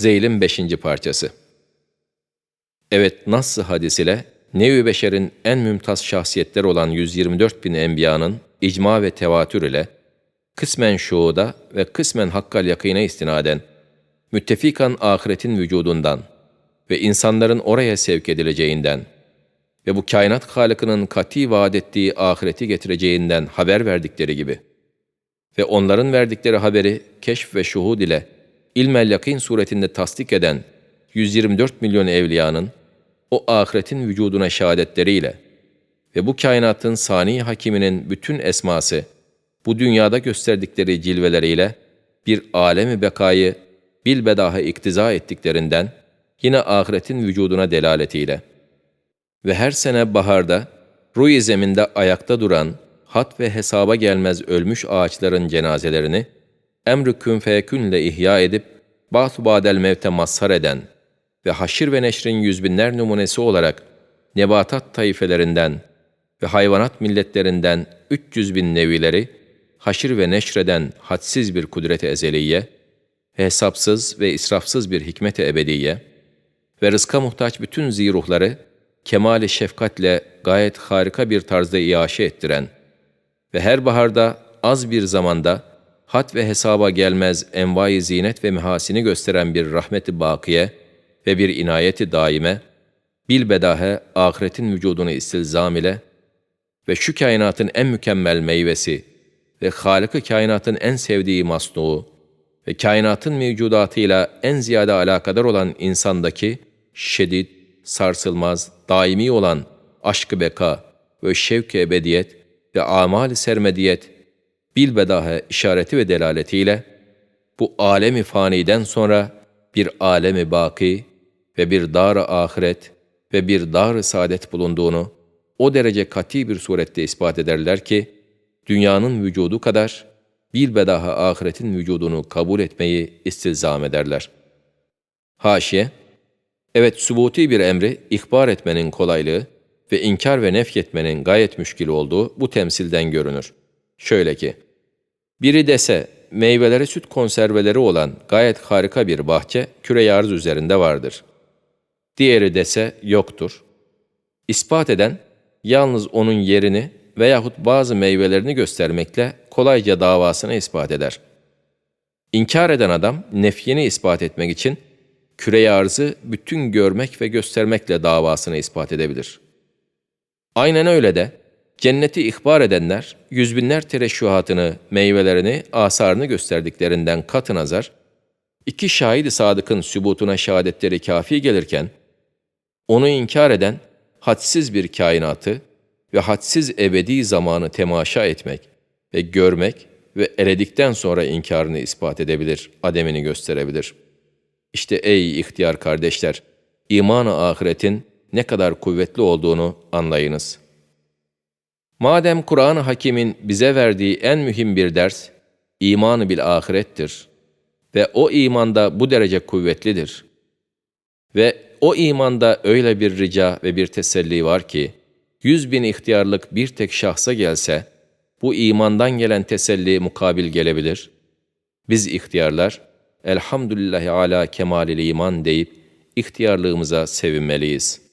Zeyl'in beşinci parçası. Evet, Nass-ı hadis ile Nevi Beşer'in en mümtaz şahsiyetler olan 124 bin enbiyanın icma ve tevatür ile kısmen şuuda ve kısmen hakkal yakine istinaden, müttefikan ahiretin vücudundan ve insanların oraya sevk edileceğinden ve bu kainat halıkının kati vaat ettiği ahireti getireceğinden haber verdikleri gibi ve onların verdikleri haberi keşf ve şuhud ile ilmel yakin suretinde tasdik eden 124 milyon evliyanın o ahiretin vücuduna şehadetleriyle ve bu kainatın sani hakiminin bütün esması bu dünyada gösterdikleri cilveleriyle bir alemi bekayı bilbedaha iktiza ettiklerinden yine ahiretin vücuduna delaletiyle. Ve her sene baharda ruy zeminde ayakta duran hat ve hesaba gelmez ölmüş ağaçların cenazelerini emr-i kün feyekünle ihya edip ba'th badel mevte mazhar eden ve haşir ve neşrin yüzbinler numunesi olarak nebatat taifelerinden ve hayvanat milletlerinden 300 bin nevileri haşir ve neşreden hadsiz bir kudret-i ezeliye, hesapsız ve israfsız bir hikmet-i ebediye ve rızka muhtaç bütün ziruhları kemali şefkatle gayet harika bir tarzda iaşe ettiren ve her baharda az bir zamanda hat ve hesaba gelmez envai zinet ve mehasini gösteren bir rahmeti bakiye ve bir inayeti daime, bilbedahe ahiretin vücudunu istilzam ile ve şu kainatın en mükemmel meyvesi ve Halık-ı kainatın en sevdiği masnuğu ve kainatın mevcudatıyla en ziyade alakadar olan insandaki şedid, sarsılmaz, daimi olan aşk-ı beka ve şevk-i ebediyet ve amal-i sermediyet bilbedahe işareti ve delaletiyle bu alemi faniden sonra bir alemi baki ve bir dar-ı ahiret ve bir dar-ı saadet bulunduğunu o derece kati bir surette ispat ederler ki, dünyanın vücudu kadar bilbedaha ahiretin vücudunu kabul etmeyi istilzam ederler. Haşiye, evet subuti bir emri ihbar etmenin kolaylığı ve inkar ve nefyetmenin gayet müşkil olduğu bu temsilden görünür. Şöyle ki, biri dese meyveleri süt konserveleri olan gayet harika bir bahçe küre arz üzerinde vardır. Diğeri dese yoktur. İspat eden yalnız onun yerini veyahut bazı meyvelerini göstermekle kolayca davasını ispat eder. İnkar eden adam nefyini ispat etmek için küre arzı bütün görmek ve göstermekle davasını ispat edebilir. Aynen öyle de cenneti ihbar edenler yüzbinler tereşşuhatını, meyvelerini, asarını gösterdiklerinden katı nazar, iki şahidi sadıkın sübutuna şehadetleri kafi gelirken, onu inkar eden hadsiz bir kainatı ve hadsiz ebedi zamanı temaşa etmek ve görmek ve eredikten sonra inkarını ispat edebilir, ademini gösterebilir. İşte ey ihtiyar kardeşler, iman-ı ahiretin ne kadar kuvvetli olduğunu anlayınız. Madem Kur'an-ı Hakim'in bize verdiği en mühim bir ders, imanı bil ahirettir ve o imanda bu derece kuvvetlidir. Ve o imanda öyle bir rica ve bir teselli var ki, yüz bin ihtiyarlık bir tek şahsa gelse, bu imandan gelen teselli mukabil gelebilir. Biz ihtiyarlar, elhamdülillahi ala kemalil iman deyip, ihtiyarlığımıza sevinmeliyiz.''